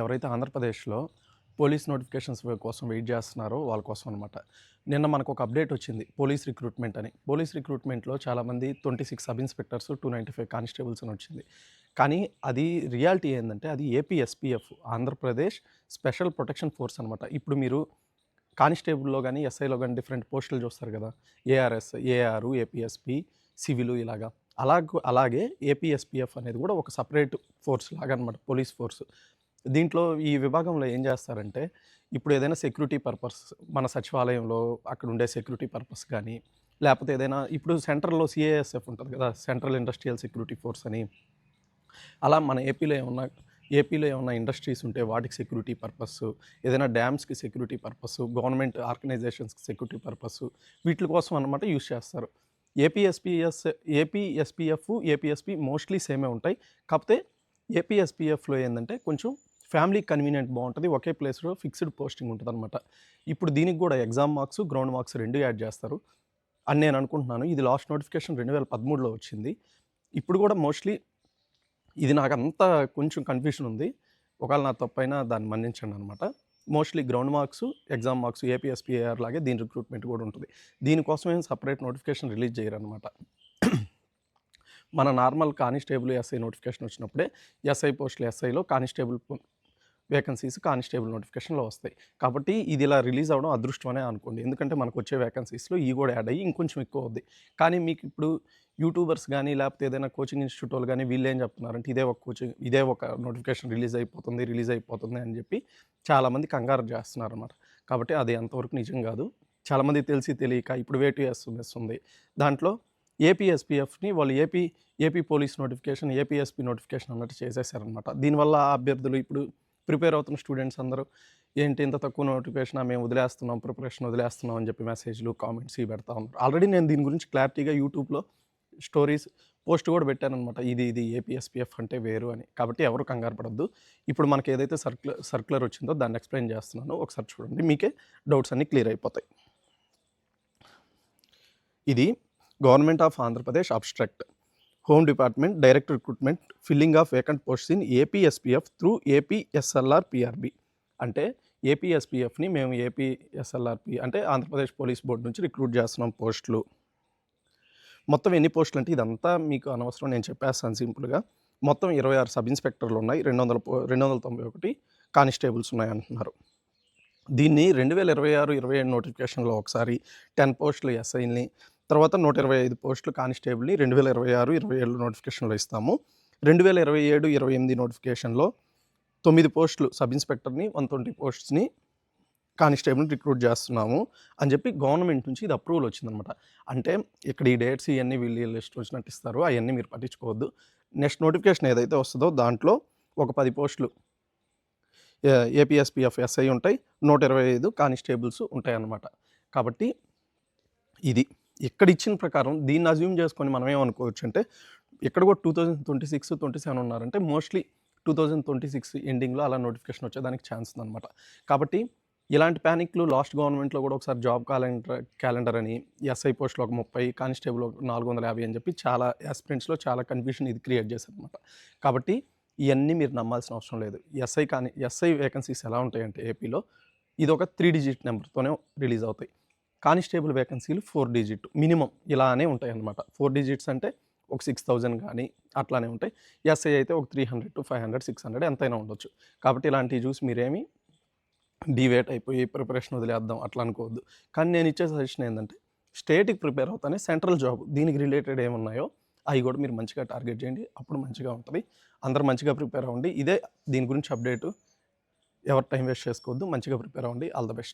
ఎవరైతే ఆంధ్రప్రదేశ్లో police notifications కోసం వెయిట్ చేస్తున్నారో వాళ్ళ కోసం అనమాట నిన్న మనకు ఒక అప్డేట్ వచ్చింది పోలీస్ రిక్రూట్మెంట్ అని. పోలీస్ రిక్రూట్మెంట్లో చాలామంది twenty six sub inspectors two ninety five constables అని వచ్చింది. కానీ అది రియాలిటీ ఏంటంటే అది APSPF Andhra Pradesh special protection force అనమాట ఇప్పుడు మీరు కానిస్టేబుల్లో కానీ ఎస్ఐలో కానీ డిఫరెంట్ పోస్టులు చూస్తారు కదా ఏఆర్ఎస్ ఏఆర్ ఏపీఎస్పి సివిలు ఇలాగా. అలాగ అలాగే ఏపీఎస్పిఎఫ్ అనేది కూడా ఒక సపరేట్ ఫోర్స్ లాగా అనమాట పోలీస్ ఫోర్స్. దీంట్లో ఈ విభాగంలో ఏం చేస్తారంటే ఇప్పుడు ఏదైనా సెక్యూరిటీ పర్పస్ మన సచివాలయంలో అక్కడ ఉండే సెక్యూరిటీ పర్పస్ కానీ లేకపోతే ఏదైనా ఇప్పుడు సెంట్రల్లో సిఏఎస్ఎఫ్ ఉంటుంది కదా సెంట్రల్ ఇండస్ట్రియల్ సెక్యూరిటీ ఫోర్స్ అని అలా మన ఏపీలో ఏమన్నా ఏపీలో ఏమైనా ఇండస్ట్రీస్ ఉంటే వాటికి సెక్యూరిటీ పర్పస్ ఏదైనా డ్యామ్స్కి సెక్యూరిటీ పర్పస్ గవర్నమెంట్ ఆర్గనైజేషన్స్కి సెక్యూరిటీ పర్పస్ వీటి కోసం అన్నమాట యూస్ చేస్తారు. ఏపీఎస్పిఎస్ ఏపీఎస్పిఎఫ్ ఏపీఎస్పి మోస్ట్లీ సేమే ఉంటాయి. కాకపోతే ఏపీఎస్పిఎఫ్లో ఏంటంటే కొంచెం ఫ్యామిలీ కన్వీనియంట్ బాగుంటుంది. ఒకే ప్లేస్లో ఫిక్స్డ్ పోస్టింగ్ ఉంటుంది అనమాట ఇప్పుడు దీనికి కూడా ఎగ్జామ్ మార్క్స్ గ్రౌండ్ మార్క్స్ రెండు యాడ్ చేస్తారు. అని నేను అనుకుంటున్నాను. ఇది లాస్ట్ నోటిఫికేషన్ రెండు వేల పదమూడులో వచ్చింది. ఇప్పుడు కూడా మోస్ట్లీ ఇది నాకు అంతా కొంచెం కన్ఫ్యూషన్ ఉంది. ఒకవేళ నా తప్పైనా దాన్ని మన్నించండి అనమాట mostly ground marks exam marks APSPR లాగే దీని రిక్రూట్మెంట్ కూడా ఉంటుంది. దీనికోసం సపరేట్ నోటిఫికేషన్ రిలీజ్ చేయరు అనమాట మన నార్మల్ కానిస్టేబుల్ ఎస్ఐ నోటిఫికేషన్ వచ్చినప్పుడే ఎస్ఐ పోస్టులు ఎస్ఐలో కానిస్టేబుల్ వేకెన్సీస్ కానిస్టేబుల్ నోటిఫికేషన్లో వస్తాయి. కాబట్టి ఇది ఇలా రిలీజ్ అవ్వడం అదృష్టమనే అనుకోండి. ఎందుకంటే మనకు వచ్చే వేకెన్సీస్లో ఈ కూడా యాడ్ అయ్యి ఇంకొంచెం ఎక్కువ అవుద్ది. కానీ మీకు ఇప్పుడు యూట్యూబర్స్ కానీ లేకపోతే ఏదైనా కోచింగ్ ఇన్స్టిట్యూట్ వాళ్ళు కానీ వీళ్ళు ఏం చెప్తున్నారంటే ఇదే ఒక కోచింగ్ ఇదే ఒక నోటిఫికేషన్ రిలీజ్ అయిపోతుంది రిలీజ్ అయిపోతుంది అని చెప్పి చాలామంది కంగారు చేస్తున్నారు అనమాట కాబట్టి అది ఎంతవరకు నిజం కాదు. చాలామంది తెలిసి తెలియక ఇప్పుడు వేటు వస్తుంది దాంట్లో ఏపీఎస్పీఎఫ్ని వాళ్ళు AP AP police notification APSP notification అన్నట్టు చేసేసారనమాట దీనివల్ల అభ్యర్థులు ఇప్పుడు ప్రిపేర్ అవుతున్న స్టూడెంట్స్ అందరూ ఏంటి ఇంత తక్కువ నోటిఫికేషన్ మేము వదిలేస్తున్నాం ప్రిపరేషన్ వదిలేస్తున్నాం అని చెప్పి మెసేజ్లు కామెంట్స్ ఇవి పెడతా ఉన్నారు. ఆల్రెడీ నేను దీని గురించి క్లారిటీగా యూట్యూబ్లో స్టోరీస్ పోస్ట్ కూడా పెట్టానమాట ఇది ఇది ఏపీఎస్పిఎఫ్ అంటే వేరు అని. కాబట్టి ఎవరు కంగారు పడద్దు. ఇప్పుడు మనకి ఏదైతే సర్క్యులర్ సర్క్యులర్ వచ్చిందో దాన్ని ఎక్స్ప్లెయిన్ చేస్తున్నాను. ఒకసారి చూడండి. మీకే డౌట్స్ అన్నీ క్లియర్ అయిపోతాయి. ఇది government of Andhra Pradesh obstruct. Home department direct recruitment filling of vacant posts in APSPF through APSLR PRB. అంటే ఏపీఎస్పీఎఫ్ని మేము ఏపీఎస్ఎల్ఆర్పి అంటే ఆంధ్రప్రదేశ్ పోలీస్ బోర్డు నుంచి రిక్రూట్ చేస్తున్నాం పోస్టులు. మొత్తం ఎన్ని పోస్టులు అంటే ఇదంతా మీకు అనవసరం నేను చెప్పేస్తాను సింపుల్గా. మొత్తం ఇరవై ఆరు సబ్ ఇన్స్పెక్టర్లు ఉన్నాయి రెండు వందల పో రెండు వందల తొంభై ఒకటి కానిస్టేబుల్స్ ఉన్నాయి అంటున్నారు దీన్ని రెండు వేల ఇరవై ఆరు ఇరవై ఏడు నోటిఫికేషన్లో ఒకసారి టెన్ పోస్టులు ఎస్ఐని తర్వాత నూట ఇరవై ఐదు పోస్టులు కానిస్టేబుల్ని రెండు వేల ఇరవై ఆరు ఇరవై ఏడు నోటిఫికేషన్లో ఇస్తాము. రెండు వేల ఇరవై ఏడు ఇరవై ఎనిమిది నోటిఫికేషన్లో తొమ్మిది పోస్టులు సబ్ ఇన్స్పెక్టర్ని వన్ ట్వంటీ పోస్ట్స్ని కానిస్టేబుల్ని రిక్రూట్ చేస్తున్నాము అని చెప్పి గవర్నమెంట్ నుంచి ఇది అప్రూవల్ వచ్చిందనమాట అంటే ఇక్కడ ఈ డేట్స్ ఇవన్నీ వీళ్ళు లిస్ట్ వచ్చినట్టు ఇస్తారు అవన్నీ మీరు పట్టించుకోవద్దు. నెక్స్ట్ నోటిఫికేషన్ ఏదైతే వస్తుందో దాంట్లో ఒక పది పోస్టులు ఏపీఎస్పిఎఫ్ ఎస్ఐ ఉంటాయి నూట ఇరవై ఐదు కానిస్టేబుల్స్ ఉంటాయి అన్నమాట కాబట్టి ఇది. ఇక్కడ ఇచ్చిన ప్రకారం దీన్ని అజ్యూమ్ చేసుకొని మనం ఏమనుకోవచ్చు అంటే ఇక్కడ కూడా two thousand twenty six twenty seven ఉన్నారంటే mostly two thousand twenty six ఎండింగ్లో అలా నోటిఫికేషన్ వచ్చేదానికి ఛాన్స్ ఉందన్నమాట. కాబట్టి ఇలాంటి ప్యానిక్లు లాస్ట్ గవర్నమెంట్లో కూడా ఒకసారి జాబ్ క్యాలెండర్ క్యాలెండర్ అని ఎస్ఐ పోస్ట్లో ఒక ముప్పై కానిస్టేబుల్ ఒక నాలుగు వందల యాభై అని చెప్పి చాలా ఆస్పిరెంట్స్లో చాలా కన్ఫ్యూషన్ ఇది క్రియేట్ చేశారనమాట కాబట్టి ఇవన్నీ మీరు నమ్మాల్సిన అవసరం లేదు. ఎస్ఐ కానీ ఎస్ఐ వేకెన్సీస్ ఎలా ఉంటాయంటే ఏపీలో ఇది ఒక త్రీ డిజిట్ నెంబర్తోనే రిలీజ్ అవుతాయి. కానిస్టేబుల్ వేకెన్సీలు ఫోర్ డిజిట్ మినిమం ఇలానే ఉంటాయి అన్నమాట ఫోర్ డిజిట్స్ అంటే ఒక సిక్స్ థౌజండ్ కానీ అట్లానే ఉంటాయి. ఎస్ఐ అయితే ఒక three hundred to five hundred six hundred ఎంతైనా ఉండొచ్చు. కాబట్టి ఇలాంటివి చూసి మీరేమి డివేట్ అయిపోయి ప్రిపరేషన్ వదిలేద్దాం అట్లా అనుకోవద్దు. కానీ నేను ఇచ్చే సజెషన్ ఏంటంటే స్టేట్కి ప్రిపేర్ అవుతానే సెంట్రల్ జాబ్ దీనికి రిలేటెడ్ ఏమున్నాయో అవి కూడా మీరు మంచిగా టార్గెట్ చేయండి. అప్పుడు మంచిగా ఉంటుంది. అందరు మంచిగా ప్రిపేర్ అవ్వండి. ఇదే దీని గురించి అప్డేటు ఎవరు టైం వేస్ట్ చేసుకోవద్దు. మంచిగా ప్రిపేర్ అవ్వండి. All the best.